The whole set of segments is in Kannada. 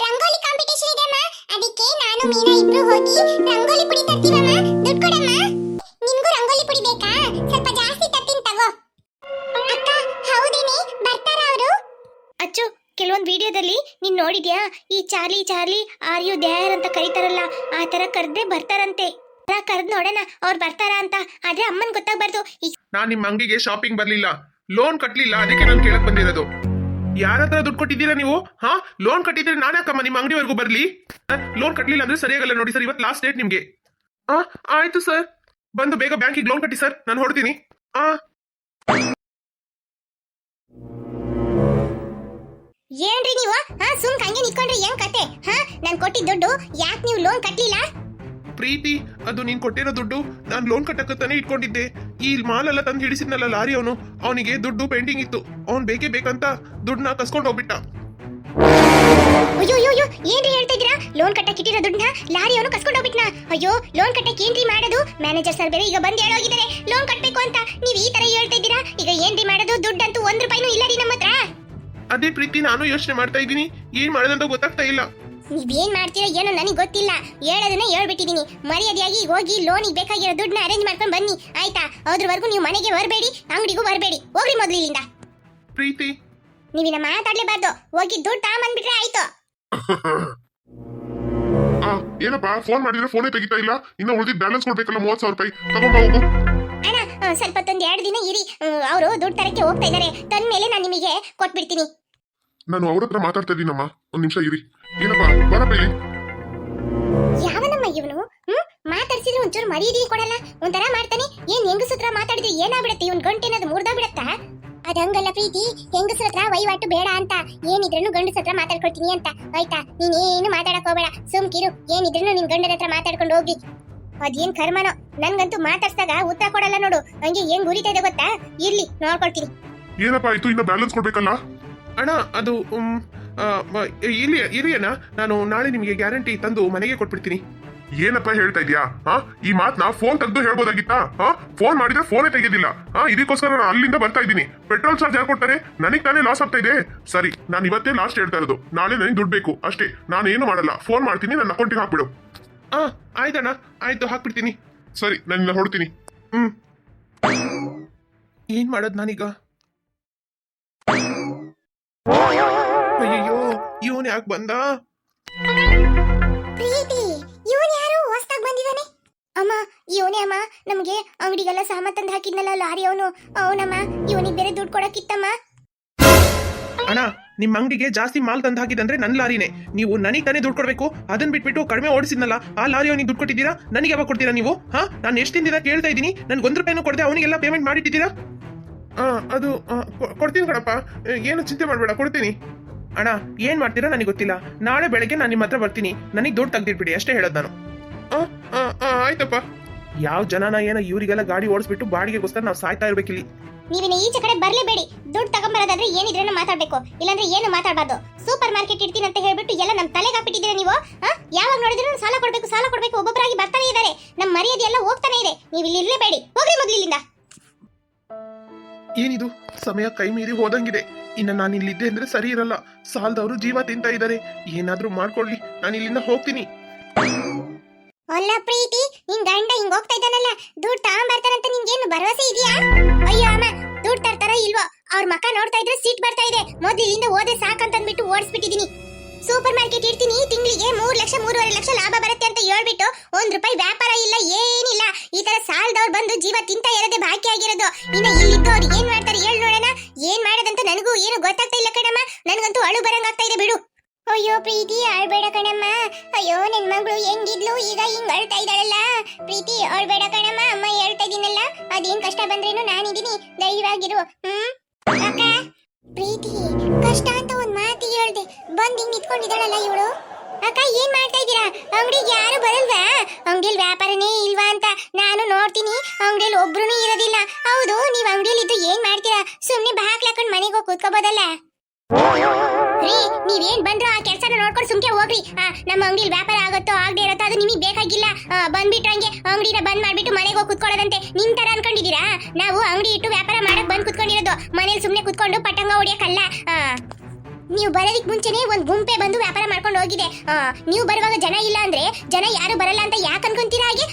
ರಂಗೋಲಿ ಕಾಂಪಿಟೇಷನ್ ಇದೆ ಅದಕ್ಕೆ ನಾನು ಮೀನಾ ಇಬ್ರು ಹೋಗಿ ರಂಗೋಲಿ ತರ ಕರೆದ್ರೆ ಬರ್ತಾರಂತೆ. ಕರೆದ್ ನೋಡೋಣ, ಅವ್ರು ಬರ್ತಾರ ಅಂತ. ಆದ್ರೆ ಅಮ್ಮನ್ ಗೊತ್ತಾಗ್ಬಾರ್ದು. ನಾನ್ ನಿಮ್ ಅಂಗಿಗೆ ಶಾಪಿಂಗ್ ಬರ್ಲಿಲ್ಲ. ಲೋನ್ ಕಟ್ಲಿಲ್ಲ, ಅದಕ್ಕೆ ನಾನು ಕೇಳಕ್ ಬಂದಿರೋದು. ಯಾರ ಹತ್ರ ದುಡ್ಡು ಕೊಟ್ಟಿದ್ದೀರಾ ನೀವು? ಹಾ? ಲೋನ್ ಕಟ್ಟಿದ್ರೆ ನಾನು ಅಕ್ಕಮ್ಮ ನಿಮ್ಮ ಅಂಗಡಿವರೆಗೂ ಬರ್ಲಿ? ಲೋನ್ ಕಟ್ಲಿಲ್ಲ ಅಂದ್ರೆ ಸರಿಯಾಗಲ್ಲ ನೋಡಿ ಸರ್ ಇವತ್ತು ಲಾಸ್ಟ್ ಡೇಟ್ ನಿಮ್ಗೆ. ಆ, ಆಯ್ತು ಸರ್. ಬಂದು ಬೇಗ ಬ್ಯಾಂಕಿಗೆ ಲೋನ್ ಕಟ್ಟಿ ಸರ್, ನಾನು ಹೊಡ್ತೀನಿ ಆ. ಏನ್ರಿ ನೀವು? ಹಾ ಸುಮ್ ಹಂಗೆ ನಿಕ್ಕೊಂಡ್ರಿ ಏನ್ ಕತೆ? ಹಾ ನಾನ್ ಕೊಟ್ಟಿದ್ದ ದುಡ್ಡು ಯಾಕೆ ನೀವು ಲೋನ್ ಕಟ್ಟಲಿಲ್ಲ ಪ್ರೀತಿ ಅದು ನೀನ್ ಕೊಟ್ಟಿರೋ ದುಡ್ಡು ನಾನು ಲೋನ್ ಕಟ್ಟಕತ್ತಾನೆ ಇಟ್ಕೊಂಡಿದ್ದೆ. ಈ ಮಾಲ್ ಎಲ್ಲ ತಂದು ಹಿಡಿಸಿದ್ನಲ್ಲ ಲಾರಿ ಅವನು ಅವನಿಗೆ ದುಡ್ಡು ಪೆಂಡಿಂಗ್ ಇತ್ತು. ಅವ್ನ್ ಬೇಕೇ ಬೇಕಂತ ದುಡ್ಡನ್ನ ಕಸ್ಕೊಂಡು ಹೋಗ್ಬಿಟ್ಟ. ಅಯ್ಯೋ ಅಯ್ಯೋ ಅಯ್ಯೋ ಏನ್ರಿ ಹೇಳ್ತಾ ಇದ್ದೀರಾ? ಲೋನ್ ಕಟ್ಟಕ್ಕೆ ಇಟ್ಟಿರೋ ದುಡ್ಡನ್ನ ಲಾರಿ ಅವನು ಕಸ್ಕೊಂಡು ಹೋಗ್ಬಿಟ್ನಾ? ಅಯ್ಯೋ ಲೋನ್ ಕಟ್ಟಕ್ಕೆ ಏನ್ರಿ ಮಾಡೋದು? ಮ್ಯಾನೇಜರ್ ಸರ್ ಬೇರೆ ಈಗ ಬಂದು ಹೇಳೋಗಿದ್ದಾರೆ. ಲೋನ್ ಕಟ್ಟಬೇಕು ಅಂತ. ನೀವು ಈ ತರ ಹೇಳ್ತಾ ಇದ್ದೀರಾ? ಈಗ ಏನ್ರಿ ಮಾಡೋದು? ದುಡ್ಡಂತೂ ಒಂದ್ ರೂಪಾಯಿನೂ ಇಲ್ಲ ರೀ ನಮ್ಮ ಹತ್ರ ಅದೇ ಪ್ರೀತಿ ನಾನು ಯೋಚನೆ ಮಾಡ್ತಾ ಇದ್ದೀನಿ. ಏನ್ ಮಾಡೋದಂತ ಗೊತ್ತಾಗ್ತಾ ಇಲ್ಲ. ನೀವೇನ್ ಮಾಡ್ತೀರೋ ಏನೋ ನನಗೆ ಗೊತ್ತಿಲ್ಲ. ಹೇಳೋದನ್ನ ಹೇಳ್ಬಿಟ್ಟಿದೀನಿ ಮರ್ಯಾದೆಯಾಗಿ ಹೋಗಿ ಲೋನಿಗೆ ಬೇಕಾಗಿರೋ ದುಡ್ಡನ್ನ ಅರೇಂಜ್ ಮಾಡ್ಕೊಂಡು ಬನ್ನಿ. ಆಯ್ತಾ? ಅದ್ರವರೆಗೂ ನೀವು ಮನೆಗೆ ಬರಬೇಡಿ ಅಂಗಡಿಗೂ ಬರಬೇಡಿ. ಹೋಗ್ರಿ ಮೊದ್ಲು ಇಲ್ಲಿಂದ. ಪ್ರೀತಿ. ನೀವಿನ ಮಾತಾಡ್ಲೇಬಾರ್ದು. ಹೋಗಿ ದುಡ್ಡು ತಗೊಂಬಂದ್ಬಿಟ್ರೆ ಆಯ್ತು. ಆ ಏನಪ್ಪ? ಫೋನ್ ಮಾಡಿದ್ರೆ ಫೋನೇ ತೆಗಿತಾ ಇಲ್ಲ. ಇನ್ನು ಉಳಿದಿದ್ದ ಬ್ಯಾಲೆನ್ಸ್ ಕೊಡ್ಬೇಕಲ್ಲ ಮೂವತ್ತು ಸಾವಿರ ರೂಪಾಯಿ. ತಗೊಂಡ್ ಹೋಗು. ಅಣ್ಣ ಸ್ವಲ್ಪ ತಂದು ಎರಡು ದಿನ ಇರಿ. ಅವರು ದುಡ್ಡು ತರಕ್ಕೆ ಹೋಗ್ತಾ ಇದ್ದಾರೆ ತಂದ ಮೇಲೆ ನಾನು ನಿಮಗೆ ಕೊಟ್ಬಿಡ್ತೀನಿ. ನಾನು ಅವ್ರ ಹತ್ರ ಮಾತಾಡ್ತಾ ಇದ್ದೀನಮ್ಮ. ಒಂದ್ ನಿಮಿಷ ಇರಿ. ಏನಪ್ಪ? ಬರಪ್ಪ ಇಲ್ಲಿ. ಯಾವನಮ್ಮ ಇವನು? ಹ್ಮ್? ಮಾತಾಡ್ಸಿದ್ರೆ ಒಂಚೂರು ಮರ್ಯಾದೆ ಕೊಡಲ್ಲ. ಒಂಥರ ಮಾಡ್ತಾನೆ. ಏನ್ ಹೆಂಗಸತ್ರ ಮಾತಾಡಿದ್ರೆ ಏನಾಗ್ಬಿಡತ್ತೆ? ಇವನ್ ಗಂಟೆನದು ಮುರ್ದಾ ಬಿಡತ್ತಾ ಅದಂಗಲ್ಲ ಪ್ರೀತಿ. ಹೆಂಗಸರ ಹತ್ರ ವಹಿವಾಟು ಬೇಡ ಅಂತ. ಏನಿದ್ರೂ ಗಂಡಸ ಹತ್ರ ಮಾತಾಡ್ಕೊಳ್ತೀನಿ ಅಂತ. ಆಯ್ತಾ? ನೀನೇನು ಮಾತಾಡಕ್ ಹೋಗ್ಬೇಡ. ಸುಮ್ಕಿರು. ಏನಿದ್ರೂ ನಿನ್ ಗಂಡನ ಹತ್ರ ಮಾತಾಡ್ಕೊಂಡು ಹೋಗಿ ಅದೇನ್ ಕರ್ಮನೋ? ನನ್ಗಂತೂ ಮಾತಾಡ್ಸ್ದಾಗ ಉತ್ತರ ಕೊಡಲ್ಲ ನೋಡು. ಹಂಗೆ ಹೆಂಗ್ ಉರಿತಾ ಇದೆ ಗೊತ್ತಾ? ಇರ್ಲಿ ನೋಡ್ಕೊಳ್ತೀನಿ. ಏನಪ್ಪ ಆಯ್ತು? ಇನ್ನ ಬ್ಯಾಲೆನ್ಸ್ ಕೊಡ್ಬೇಕಲ್ಲ? ಅಣ್ಣ ಅದು ಉಮ್, ಆ, ಮ- ಇಲ್ಲಿ ಇರಿ ಅಣ್ಣ. ನಾನು ನಾಳೆ ನಿಮಗೆ ಗ್ಯಾರಂಟಿ ತಂದು ಮನೆಗೆ ಕೊಟ್ಬಿಡ್ತೀನಿ. ಏನಪ್ಪ ಹೇಳ್ತಾ ಇದ್ಯಾ? ಹಾ ಈ ನಾ ಫೋನ್ ತೆಗೆದು ಹೇಳ್ಬೋದಾಗಿತ್ತಾ? ಹಾ ಫೋನ್ ಮಾಡಿದ್ರೆ ಫೋನೇ ತೆಗೆದಿಲ್ಲ. ಹಾ ಇದಕ್ಕೋಸ್ಕರ ನಾನು ಅಲ್ಲಿಂದ ಬರ್ತಾ ಇದ್ದೀನಿ. ಪೆಟ್ರೋಲ್ ಚಾರ್ಜ್ ಯಾರು ಕೊಡ್ತಾರೆ? ನನಗ್ ತಾನೇ ಲಾಸ್ ಆಗ್ತಾ ಇದೆ. ಸರಿ ನಾನು ಇವತ್ತೇ ಲಾಸ್ಟ್ ಹೇಳ್ತಾ ಇರೋದು. ನಾಳೆ ನನಗೆ ದುಡ್ಡು ಬೇಕು. ಅಷ್ಟೇ ನಾನು ಏನು ಮಾಡಲ್ಲ. ಫೋನ್ ಮಾಡ್ತೀನಿ ನನ್ನ ಅಕೌಂಟಿಗೆ ಹಾಕ್ಬಿಡು. ಆ ಆಯ್ತಣ್ಣ. ಆಯ್ತು ಹಾಕ್ಬಿಡ್ತೀನಿ. ಸರಿ ನಾನು ಹೊಡ್ತೀನಿ ಹ್ಮ್. ಏನ್ ಮಾಡೋದ್ ನಾನೀಗ? ಅಯ್ಯೋ ಇವನ್ ಯಾಕೆ ಬಂದ? ಪ್ರೀತಿ ಇವನ್ ಯಾರು? ಹೊಸ್ದಾಗ್ ಬಂದಿದ್ದಾನೆ. ಅಮ್ಮ ಇವನೇ ಅಮ್ಮ ನಮ್ಗೆ ಅಂಗಡಿಗೆಲ್ಲ ಸಾಮಾನ್ ತಂದು ಹಾಕಿದ್ನಲ್ಲ ಲಾರಿ ಅವನು. ಅವನಮ್ಮ ಇವನಿಗೆ ಬೇರೆ ದುಡ್ಡು ಕೊಡಕ್ಕಿತ್ತಮ್ಮ. ಅಣ್ಣ ನಿಮ್ಮ ಅಂಗಡಿಗೆ ಜಾಸ್ತಿ ಮಾಲ್ ತಂದು ಹಾಕಿದಂದ್ರೆ ನನ್ನ ಲಾರಿನೇ. ನೀವು ನನಗೆ ತಾನೇ ದುಡ್ಡು ಕೊಡಬೇಕು ಅದನ್ನ ಬಿಟ್ಬಿಟ್ಟು ಕಡಿಮೆ ಓಡಿಸಿದ್ನಲ್ಲ ಆ ಲಾರಿ ಅವನಿಗೆ ದುಡ್ಡು ಕೊಟ್ಟಿದ್ದೀರಾ? ನನಗೆ ಯಾವಾಗ ಕೊಡ್ತೀರಾ ನೀವು? ಹಾ? ನಾನು ಎಷ್ಟು ದಿನದಿಂದ ಕೇಳ್ತಾ ಇದ್ದೀನಿ ನನ್ಗೆ ಒಂದು ರೂಪಾಯಿನೂ ಕೊಡದೆ ಅವನಿಗೆಲ್ಲ ಪೇಮೆಂಟ್ ಮಾಡಿಟ್ಟಿದ್ದೀರಾ? ಆ ಅದು ಕೊಡ್ತೀನಿ ಕಣಪ್ಪ. ಏನು ಚಿಂತೆ ಮಾಡಬೇಡ ಕೊಡ್ತೀನಿ. ಅಣ್ಣ ಏನ್ ಮಾಡ್ತೀರಾ ನನಗೆ ಗೊತ್ತಿಲ್ಲ. ನಾಳೆ ಬೆಳಗ್ಗೆ ನಾನು ನಿಮ್ಮ ಹತ್ರ ಬರ್ತೀನಿ. ನನಗೆ ದುಡ್ಡು ತೆಗ್ದಿಟ್ಬಿಡಿ ಅಷ್ಟೇ ಹೇಳೋದು ನಾನು. ಆ, ಆ, ಆ, ಆಯ್ತಪ್ಪ. ಯಾವ ಜನನ ಏನೋ ಇವರಿಗೆಲ್ಲ ಗಾಡಿ ಓಡಿಸ್ಬಿಟ್ಟು ಬಾಡಿಗೆಗೋಸ್ಕರ ನಾವು ಸಾಯ್ತಾ ಇರ್ಬೇಕಿಲ್ಲಿ. ನೀವಿನ ಈಚೆ ಕಡೆ ಬರ್ಲೇಬೇಡಿ. ದುಡ್ಡು ತಗೊಂಬರೋದಾದ್ರೆ ಏನಿದ್ರೇನು ಮಾತಾಡ್ಬೇಕು. ಇಲ್ಲಾಂದ್ರೆ ಏನು ಮಾತಾಡಬಾರ್ದು. ಸೂಪರ್ ಮಾರ್ಕೆಟ್ ಇಡ್ತೀನಿ ಅಂತ ಹೇಳ್ಬಿಟ್ಟು ಎಲ್ಲ ನಮ್ಮ ತಲೆಗೆ ಹಾಕ್ಬಿಟ್ಟಿದ್ದೀರಾ ನೀವು? ಯಾವಾಗ ನೋಡಿದ್ರು ಸಾಲ ಕೊಡ್ಬೇಕು ಸಾಲ ಕೊಡ್ಬೇಕು ಒಬ್ಬೊಬ್ಬರಾಗಿ ಬರ್ತಾನೆ ಇದ್ದಾರೆ ನಮ್ಮ ಮರ್ಯಾದೆ ಎಲ್ಲ ಹೋಗ್ತಾನೆ ಇದೆ. ನೀವು ಇಲ್ಲಿ ಇರ್ಲೇಬೇಡಿ. ಹೋಗ್ರಿ ಮೊದಲಿಲ್ಲಿಂದ ಏನಿದು? ಸಮಯ ಕೈ ಮೀರಿ ಹೋದಂಗಿದೆ. ಇನ್ನು ನಾನು ಇಲ್ಲಿದ್ದೆ ಅಂದ್ರೆ ಸರಿ ಇರಲ್ಲ. ಸಾಲದವರು ಜೀವ ತಿಂತ ಇದ್ದಾರೆ. ಏನಾದ್ರೂ ಮಾಡ್ಕೊಳ್ಳಿ. ನಾನು ಇಲ್ಲಿಂದ ಹೋಗ್ತೀನಿ. ಅಲ್ಲ ಪ್ರೀತಿ, ನಿನ್ ಗಂಡ ಹಿಂಗ್ ಹೋಗ್ತಾ ಇದ್ದಾನಲ್ಲ, ದುಡ್ಡು ತಗೊಂಬರ್ತಾರಂತ ನಿನ್ಗೇನು ಭರವಸೆ ಇದೆಯಾ? ಅಯ್ಯೋ ಅಮ್ಮ, ದುಡ್ಡು ತರ್ತಾರೋ ಇಲ್ವೋ? ಅವ್ರ ಮಕ್ಕ ನೋಡ್ತಾ ಇದ್ರೆ ಸೀಟ್ ಬರ್ತಾ ಇದೆ. ಮೊದ್ಲು ಇಲ್ಲಿಂದ ಹೋದ್ರೆ ಸಾಕಂತಂದ್ಬಿಟ್ಟು ಓಡಿಸ್ಬಿಟ್ಟಿದೀನಿ. ಸೂಪರ್ ಮಾರ್ಕೆಟ್ ಇಡ್ತೀನಿ, ತಿಂಗಳಿಗೆ ಮೂರ್ ಲಕ್ಷ, ಮೂರುವರೆ ಲಕ್ಷ ಲಾಭ ಬರುತ್ತೆ ಅಂತ ಹೇಳ್ಬಿಟ್ಟು ಒಂದ್ ರೂಪಾಯಿ ವ್ಯಾಪಾರ ಇಲ್ಲ, ಏನಿಲ್ಲ. ಈ ತರ ಸಾಲದವ್ರು ಬಂದು ಜೀವ ತಿಂತಾ ಇರೋದೇ ಬಾಕಿ ಆಗಿರೋದು. ಇನ್ನ ಇಲ್ಲಿದ್ದವ್ರು ಏನ್ ಮಾಡ್ತಾರೆ ಹೇಳ್ ನೋಡೋಣ. ಏನ್ ಮಾಡೋದಂತ ನನಗೂ ಏನು ಗೊತ್ತಾಗ್ತಾ ಇಲ್ಲ ಕಣಮ್ಮ. ನನಗಂತೂ ಅಳು ಬರಂಗಾಗ್ತಾ ಇದೆ ಬಿಡು. ಅಯ್ಯೋ ಪ್ರೀತಿ ಅಳ್ಬೇಡ ಕಣಮ್ಮ. ಅಯ್ಯೋ, ನನ್ ಮಗಳು ಹೆಂಗಿದ್ಲು? ಈಗ ಹಿಂಗ್ ಅಳ್ತಾ ಇದ್ದಾಳಲ್ಲ. ಪ್ರೀತಿ ಅಳ್ಬೇಡ ಕಣಮ್ಮ. ಅಮ್ಮ ಹೇಳ್ತಾ ಇದೀನಲ್ಲ, ಅದೇನ್ ಕಷ್ಟ ಬಂದ್ರೇನು ನಾನಿದೀನಿ ಧೈರ್ಯವಾಗಿರು. ಹ್ಮ್? ಅಕ್ಕ, ಪ್ರೀತಿ, ಕಷ್ಟ ಅಂತ ಒಂದ್ ಮಾತಿಗೆ ಹೇಳ್ದೆ. ಬಂದ್ ಹಿಂಗ್ ಇಟ್ಕೊಂಡಿದ್ದಾಳಲ್ಲ ಇವಳು. ಅಕ್ಕ, ಏನ್ ಮಾಡ್ತಾ ಇದ್ದೀರಾ? ಅಂಗಡಿಗೆ ಯಾರು ಬರಲ್ವಾ? ಅಂಗಡಿಯಲ್ಲಿ ವ್ಯಾಪಾರನೇ ಇಲ್ವಾ ಅಂತ ನಾನು ನೋಡ್ತೀನಿ. ಅಂಗಡಿಯಲ್ಲಿ ಒಬ್ರು ಇರೋದಿಲ್ಲ. ಹೌದು, ನೀವ್ ಅಂಗಡಿಯಲ್ಲಿ ಇದ್ದು ಏನ್ ಮಾಡ್ತೀರಾ? ಸುಮ್ನೆ ಬಾಕ್ಲಾಕೊಂಡ್ ಮನೆಗೆ ಹೋಗಿ ಕೂತ್ಕೋಬೋದಲ್ಲ. ನೀವೇನ್ ಬಂದ್ರು ಆ ಕೆಲಸನ ನೋಡ್ಕೊಂಡು ಸುಮ್ಕೆ ಹೋಗ್ರಿ. ನಮ್ಮ ಅಂಗಡಿಲಿ ವ್ಯಾಪಾರ ಆಗುತ್ತೋ ಆಗದೆ ಇರುತ್ತೋ ಅದು ನಿಮಗೆ ಬೇಕಾಗಿಲ್ಲ. ಬಂದ್ಬಿಟ್ಟು ಹಂಗೆ ಅಂಗಡಿನ ಬಂದ್ ಮಾಡ್ಬಿಟ್ಟು ಮನೆಗೆ ಹೋಗಿ ಕುತ್ಕೊಳ್ಳೋದಂತೆ. ನಿಮ್ ತರ ಅನ್ಕೊಂಡಿದೀರಾ ನಾವು ಅಂಗಡಿ ಇಟ್ಟು ವ್ಯಾಪಾರ ಮಾಡಕ್ ಬಂದ್ ಕುತ್ಕೊಂಡಿರೋದು. ಮನೇಲಿ ಸುಮ್ನೆ ಕುತ್ಕೊಂಡು ಪಟಂಗ ಹೊಡಿಯಕ್ಕಲ್ಲ ನೀವು ಬರೋದಕ್ಕೆ ಮುಂಚೆನೆ ಒಂದು ಗುಂಪೆ ಬಂದು ವ್ಯಾಪಾರ ಮಾಡ್ಕೊಂಡು ಹೋಗಿದೆ. ನೀವು ಬರುವಾಗ ಜನ ಇಲ್ಲ ಅಂದ್ರೆ ಜನ ಯಾರು ಬರಲ್ಲ ಅಂತ ಯಾಕೆ ಅನ್ಕೊಂತೀರಾ ಹಾಗೆ?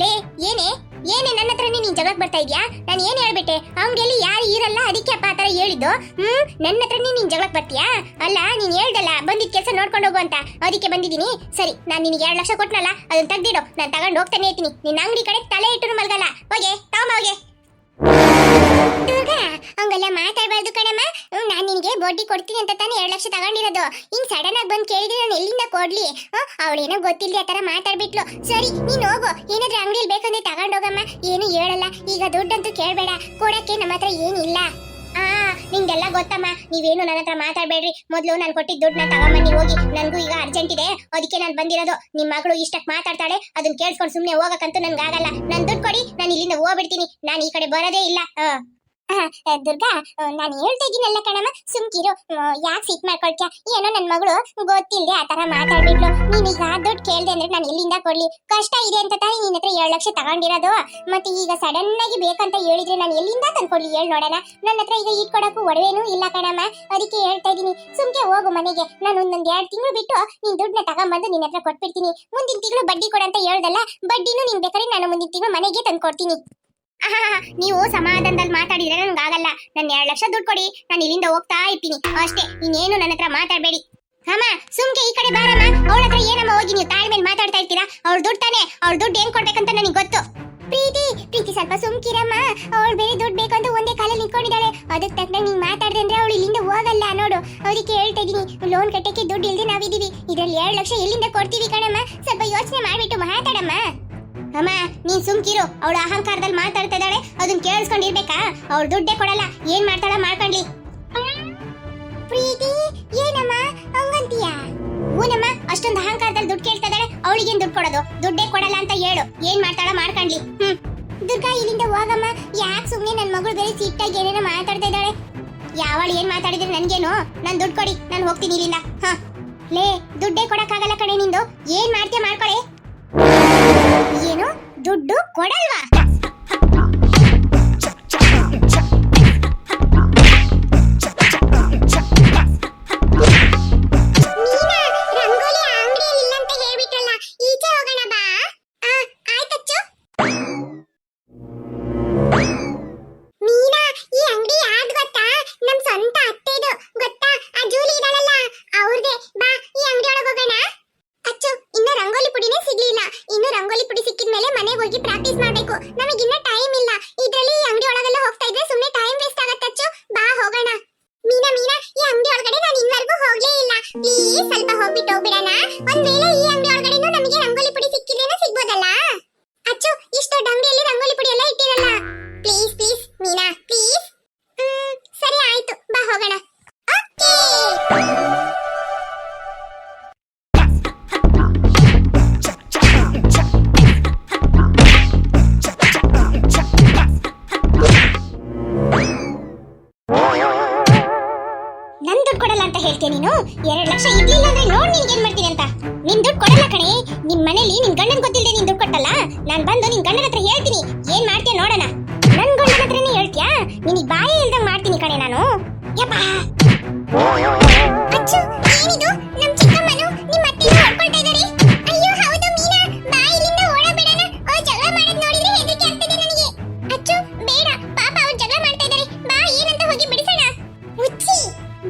ಲೇ, ಏನೇ? ಏನೇ ನನ್ನ ಹತ್ರನೇ ನೀನ್ ಜಗಕ್ ಬರ್ತಾ ಇದೀಯಾ? ನಾನು ಏನ್ ಹೇಳ್ಬಿಟ್ಟೆ? ಅಂಗಡಿಯಲ್ಲಿ ಯಾರು ಇರಲ್ಲ, ಅದಕ್ಕೆ ಅಪ್ಪ ಆತರ ಹೇಳಿದ್ದು? ಹ್ಮ್? ನನ್ನ ಹತ್ರನೇ ನೀನ್ ಜಗಳಕ್ಕೆ ಬರ್ತೀಯಾ? ಅಲ್ಲ, ನೀನ್ ಹೇಳ್ದಲ್ಲ, ಬಂದಿದ್ ಕೆಲಸ ನೋಡ್ಕೊಂಡು ಹೋಗು ಅಂತ. ಅದಕ್ಕೆ ಬಂದಿದ್ದೀನಿ. ಸರಿ, ನಾನ್ ನಿನಗೆ ಎರಡು ಲಕ್ಷ ಕೊಟ್ನಲ್ಲ ಅದನ್ನ ತೆಗ್ದಿಡು. ನಾನು ತಗೊಂಡು ಹೋಗ್ತಾನೆ ಇರ್ತೀನಿ ನಿನ್ನ ಅಂಗಡಿ ಕಡೆ ತಲೆ ಇಟ್ಟು ಮಲ್ಗಲ್ಲ. ಹೋಗೆ, ತಗೊಂಬ ಹೋಗೆ ಹಂಗೆಲ್ಲ, ಮಾತಾಡ್ಬಾರ್ದು ಕಣಮ್ಮ. ನಾನು ನಿನಗೆ ಬಡ್ಡಿ ಕೊಡ್ತೀನಿ ಅಂತ ತಾನೇ ಎರಡು ಲಕ್ಷ ತಗೊಂಡಿರೋದು. ಹಿಂಗ್ ಸಡನ್ ಆಗಿ ಬಂದು ಕೇಳಿದ್ರೆ ನಾನು ಎಲ್ಲಿಂದ ಕೊಡ್ಲಿ? ಅವಳೇನೋ ಗೊತ್ತಿಲ್ಲ ಆ ತರ ಮಾತಾಡ್ಬಿಟ್ಲು. ಸರಿ, ನೀನ್ ಹೋಗು. ಏನಾದ್ರೂ ಅಂಗಡಿಯಲ್ಲಿ ಬೇಕಂದ್ರೆ ತಗೊಂಡೋಗಮ್ಮ ಏನು ಹೇಳಲ್ಲ. ಈಗ ದುಡ್ಡಂತೂ ಕೇಳಬೇಡ. ಕೊಡಕ್ಕೆ ನಮ್ಮ ಹತ್ರ ಏನಿಲ್ಲ. ಆ ನಿಂಗೆಲ್ಲ ಗೊತ್ತಮ್ಮ, ನೀವೇನು ನನ್ನ ಹತ್ರ ಮಾತಾಡ್ಬೇಡ್ರಿ. ಮೊದಲು ನಾನು ಕೊಟ್ಟಿದ್ದ ದುಡ್ಡನ್ನ ತಗೊಂಬನ್ನಿ, ಹೋಗಿ. ನನಗೂ ಈಗ ಅರ್ಜೆಂಟ್ ಇದೆ. ಅದಕ್ಕೆ ನಾನು ಬಂದಿರೋದು. ನಿಮ್ಮ ಮಗಳು ಇಷ್ಟಕ್ಕೆ ಮಾತಾಡ್ತಾಳೆ ಅದನ್ನ ಕೇಳಿಸ್ಕೊಂಡು ಸುಮ್ಮನೆ ಹೋಗಕ್ಕಂತೂ ನನಗಾಗಲ್ಲ ಆಗಲ್ಲ ನಾನು ದುಡ್ಡು ಕೊಡಿ, ನಾನು ಇಲ್ಲಿಂದ ಹೋಗ್ಬಿಡ್ತೀನಿ. ನಾನು ಈ ಕಡೆ ಬರೋದೇ ಇಲ್ಲ. ದುರ್ಗಾ ನಾನು ಹೇಳ್ತಾ ಇದ್ದೀನಲ್ಲ ಕಣಮ್ಮ, ಸುಮ್ಕಿರು. ಯಾಕೆ ಸಿಟ್ ಮಾಡ್ಕೊಳ್ತ್ಯಾ? ಏನೋ ನನ್ನ ಮಗಳು ಗೊತ್ತಿಲ್ಲದೆ ಆ ತರ ಮಾತಾಡ್ಬಿಟ್ಲು. ನೀನೀಗ ದುಡ್ಡು ಕೇಳ್ದೆ ಅಂದ್ರೆ ನಾನು ಎಲ್ಲಿಂದ ಕೊಡ್ಲಿ? ಕಷ್ಟ ಇದೆ ಅಂತ ತಾನೇ ನಿನ್ನ ಹತ್ರ ಏಳು ಲಕ್ಷ ತಗೊಂಡಿರೋದು. ಮತ್ತೆ ಈಗ ಸಡನ್ ಆಗಿ ಬೇಕಂತ ಹೇಳಿದ್ರೆ ನಾನು ಎಲ್ಲಿಂದ ತಂದ್ಕೊಡ್ಲಿ? ಹೇಳ್ ನೋಡೋಣ. ನನ್ನ ಹತ್ರ ಈಗ ಇಟ್ಕೊಡಕ್ಕೂ ಒಡವೇನೂ ಇಲ್ಲ ಕಣಮ್ಮ. ಅದಕ್ಕೆ ಹೇಳ್ತಾ ಇದೀನಿ ಸುಮ್ಕೆ ಹೋಗು ಮನೆಗೆ. ನಾನು ಒಂದೊಂದ್ ಎರಡು ತಿಂಗಳು ಬಿಟ್ಟು ನೀನ್ ದುಡ್ಡನ್ನ ತಗೊಂಬಂದು ನಿನ್ನ ಹತ್ರ ಕೊಟ್ಬಿಡ್ತೀನಿ. ಮುಂದಿನ ತಿಂಗಳು ಬಡ್ಡಿ ಕೊಡಂತ ಹೇಳ್ದಲ್ಲ, ಬಡ್ಡಿನೂ ನಿನ್ ಬೇಕಾದ್ರೆ ನಾನು ಮುಂದಿನ ತಿಂಗಳು ಮನೆಗೆ ತಂದ್ಕೊಡ್ತೀನಿ. ನೀವು ಸಮಾಧಾನದಲ್ಲಿ ಮಾತಾಡಿದ್ರೆ ನನ್ಗೆ ಆಗಲ್ಲ. ನನ್ನ ಎರಡು ಲಕ್ಷ ದುಡ್ಡು ಕೊಡಿ. ನಾನು ಇಲ್ಲಿಂದ ಹೋಗ್ತಾ ಇರ್ತೀನಿ. ಅಷ್ಟೇ, ಇನ್ನೇನು ನನ್ನ ಹತ್ರ ಮಾತಾಡಬೇಡಿ. ಅಮ್ಮ, ಸುಮ್ಕೆ ಈ ಕಡೆ ಬಾರಮ್ಮ. ಅವಳ ಹತ್ರ ಏನಮ್ಮ ಹೋಗಿ ನೀವು ತಾಳ್ಮೇಲೆ ಮೇಲೆ ಮಾತಾಡ್ತಾ ಇರ್ತೀರಾ? ಅವಳು ದುಡ್ಡು ತಾನೆ. ಅವಳು ದುಡ್ಡು ಏನ್ ಕೊಡ್ಬೇಕಂತ ನನಗೆ ಗೊತ್ತು. ಪ್ರೀತಿ ಪ್ರೀತಿ ಸ್ವಲ್ಪ ಸುಮ್ಕಿರಮ್ಮ. ಅವಳು ಬೇರೆ ದುಡ್ಡು ಬೇಕಂತ ಒಂದೇ ಕಾಲಲ್ಲಿ ನಿಂತ್ಕೊಂಡಿದ್ದಾಳೆ. ಅದಕ್ಕೆ ತಕ್ಕ ನೀನ್ ಮಾತಾಡ್ದೆ ಅಂದ್ರೆ ಅವಳು ಇಲ್ಲಿಂದ ಹೋಗಲ್ಲ ನೋಡು. ಅವ್ರಿಗೆ ಹೇಳ್ತಾ ಇದೀನಿ ಲೋನ್ ಕಟ್ಟಕ್ಕೆ ದುಡ್ಡು ಇಲ್ದೆ ನಾವಿದೀವಿ ಇದ್ರಲ್ಲಿ ಎರಡು ಲಕ್ಷ ಎಲ್ಲಿಂದ ಕೊಡ್ತೀವಿ ಕಣಮ್ಮ? ಅಮ್ಮ ನೀನ್ ಸುಮ್ಕಿರು. ಅವಳ ಅಹಂಕಾರದಲ್ಲಿ ಮಾತಾಡ್ತಾ ಇದ್ದಾಳೆ ಅದನ್ನ ಕೇಳಿಸ್ಕೊಂಡಿರ್ಬೇಕಾ? ಅವ್ಳು ದುಡ್ಡೇ ಕೊಡಲ್ಲ ಏನ್ ಮಾಡ್ತಾಳ ಮಾಡ್ಕೊಂಡ್ಲಿ. ಪ್ರೀತಿ ಏನಮ್ಮ? ಹಂಗಂತೀಯ? ಓನಮ್ಮ ಅಷ್ಟೊಂದು ಅಹಂಕಾರದಲ್ಲಿ ದುಡ್ಡು ಕೇಳ್ತಾ ಇದ್ದಾಳೆ ಅವಳಿಗೇನ್ ದುಡ್ಡು ಕೊಡೋದು? ದುಡ್ಡೇ ಕೊಡಲ್ಲ ಅಂತ ಹೇಳು ಏನ್ ಮಾಡ್ತಾಳ ಮಾಡ್ಕೊಂಡ್ಲಿ. ಹ್ಮ್. ದುರ್ಗಾ ಇಲ್ಲಿಂದ ಹೋಗಮ್ಮ. ಯಾಕೆ ಸುಮ್ಮನೆ ನನ್ನ ಮಗಳು ಬೇರೆ ಸಿಟ್ಟಾಗಿ ಏನೇನೋ ಮಾತಾಡ್ತಾ ಇದ್ದಾಳೆ? ಯಾವಳು ಏನ್ ಮಾತಾಡಿದ್ರೆ ನನ್ಗೇನು? ನಾನ್ ದುಡ್ಡು ಕೊಡಿ ನಾನು ಹೋಗ್ತೀನಿ ಇಲ್ಲಿಂದ. ಹ. ಲೇ ದುಡ್ಡೇ ಕೊಡಕ್ಕಾಗಲ್ಲ ಕಣೆ ನಿಂದು. ಏನ್ ಮಾಡ್ತೀಯ ಮಾಡ್ಕೊಳೆ. ಏನು ದುಡ್ಡು ಕೊಡಲ್ವಾ?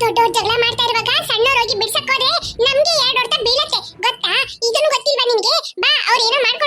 ದೊಡ್ಡವ್ರು ಜಗಳ ಮಾಡ್ತಾ ಇರುವಾಗ ಸಣ್ಣವ್ರು ಹೋಗಿ ಬಿಡ್ಸಕ್ ಹೋದ್ರೆ ನಮ್ಗೆ ಎರಡು ಹೊಡೆತ ಬೀಳತ್ತೆ. ಗೊತ್ತಾ? ಇದನ್ನು ಗೊತ್ತಿಲ್ವಾ ನಿನ್ಗೆ ಬಾ, ಅವ್ರು ಏನೋ ಮಾಡ್ಕೊಂಡು